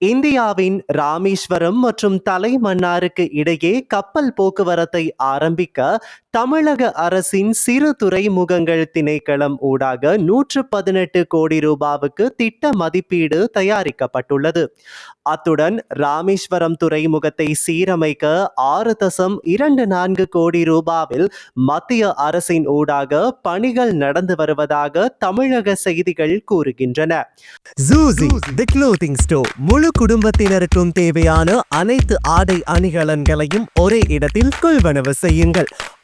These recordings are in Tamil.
இந்தியாவின் ராமேஸ்வரம் மற்றும் தலைமன்னாருக்கு இடையே கப்பல் போக்குவரத்தை ஆரம்பிக்க தமிழக அரசின் சிறு துறைமுகங்கள் திணைக்களம் ஊடாக நூற்று பதினெட்டு கோடி ரூபாவுக்கு திட்ட மதிப்பீடு தயாரிக்கப்பட்டுள்ளது. அத்துடன் ராமேஸ்வரம் துறைமுகத்தை சீரமைக்க ஆறு தசம் இரண்டு நான்கு கோடி ரூபாவில் மத்திய அரசின் ஊடாக பணிகள் நடந்து வருவதாக தமிழக செய்திகள் கூறுகின்றன. தி முழு குடும்பத்தினருக்கும் தேவையான அனைத்து ஆடை அணிகலன்களையும் ஒரே இடத்தில் கொள்வனவு செய்யுங்கள்.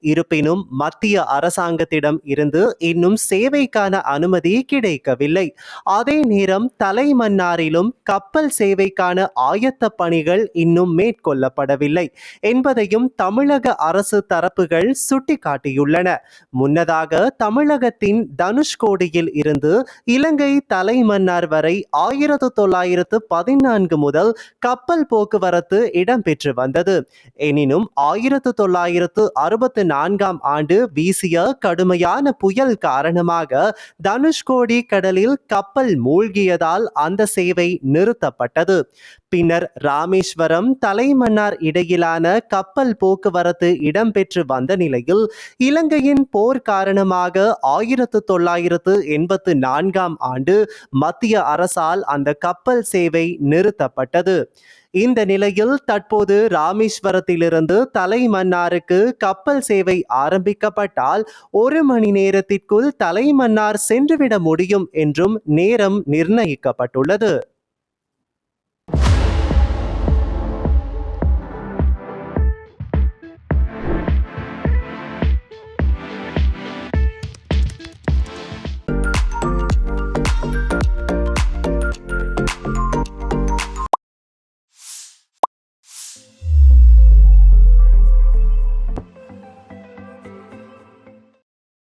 இருப்பினும் மத்திய அரசாங்கத்திடம் இருந்து இன்னும் சேவைக்கான அனுமதி கிடைக்கவில்லை. அதே நேரம் தலைமன்னாரிலும் கப்பல் சேவைக்கான ஆயத்த பணிகள் இன்னும் மேற்கொள்ளப்படவில்லை என்பதையும் தமிழக அரசு தரப்புகள் சுட்டிக்காட்டியுள்ளன. முன்னதாக தமிழகத்தின் தனுஷ்கோடியில் இருந்து இலங்கை தலைமன்னார் வரை ஆயிரத்து தொள்ளாயிரத்து பதினான்கு முதல் கப்பல் போக்குவரத்து இடம்பெற்று வந்தது. எனினும் ஆயிரத்து தொள்ளாயிரத்து அறுபத்தி நான்காம் ஆண்டு வீசிய கடுமையான புயல் காரணமாக தனுஷ்கோடி கடலில் கப்பல் மூழ்கியதால் அந்த சேவை நிறுத்தப்பட்டது. பின்னர் ராமேஸ்வரம் தலைமன்னார் இடையிலான கப்பல் போக்குவரத்து இடம்பெற்று வந்த நிலையில் இலங்கையின் போர் காரணமாக ஆயிரத்து தொள்ளாயிரத்து எண்பத்து நான்காம் ஆண்டு மத்திய அரசால் அந்த கப்பல் சேவை நிறுத்தப்பட்டது. இந்த நிலையில் தற்போது ராமேஸ்வரத்திலிருந்து தலைமன்னாருக்கு கப்பல் சேவை ஆரம்பிக்கப்பட்டால் ஒரு மணி நேரத்திற்குள் தலைமன்னார் சென்றுவிட முடியும் என்றும் நேரம் நிர்ணயிக்கப்பட்டுள்ளது.